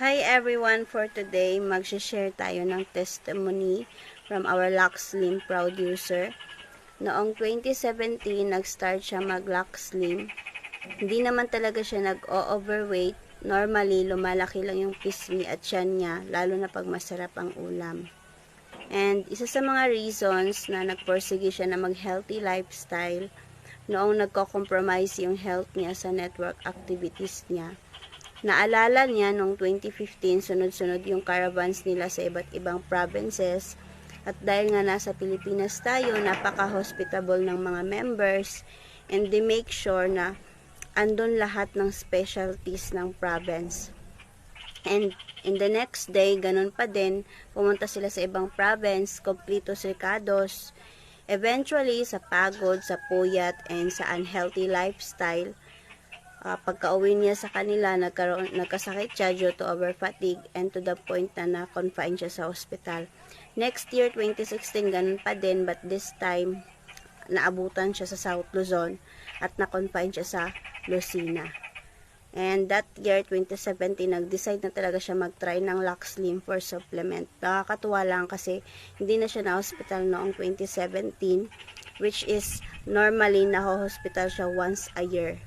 Hi everyone! For today, mag-share tayo ng testimony from our Lux Slim proud user. Noong 2017, nag-start siya mag-Lux. Hindi naman talaga siya nag-o-overweight. Normally, lumalaki lang yung pisngi at tiyan niya, lalo na pag masarap ang ulam. And isa sa mga reasons na nagporsige siya na mag-healthy lifestyle, noong nagko-compromise yung health niya sa network activities niya. Naalala niya noong 2015, sunod-sunod yung caravans nila sa iba't ibang provinces. At dahil nga nasa Pilipinas tayo, napaka-hospitable ng mga members. And they make sure na andun lahat ng specialties ng province. And in the next day, ganun pa din, pumunta sila sa ibang province, completos ricados. Eventually, sa pagod, sa puyat, and sa unhealthy lifestyle, Ah, pagka-uwi niya sa kanila, nagkaroon, nagkasakit siya due to over-fatigue and to the point na na-confine siya sa hospital. Next year, 2016, ganun pa din, but this time, naabutan siya sa South Luzon at na-confine siya sa Lucena. And that year, 2017, nag-decide na talaga siya mag-try ng Lux Slim for supplement. Nakakatuwa lang kasi hindi na siya na-hospital noong 2017, which is normally na-hospital siya once a year.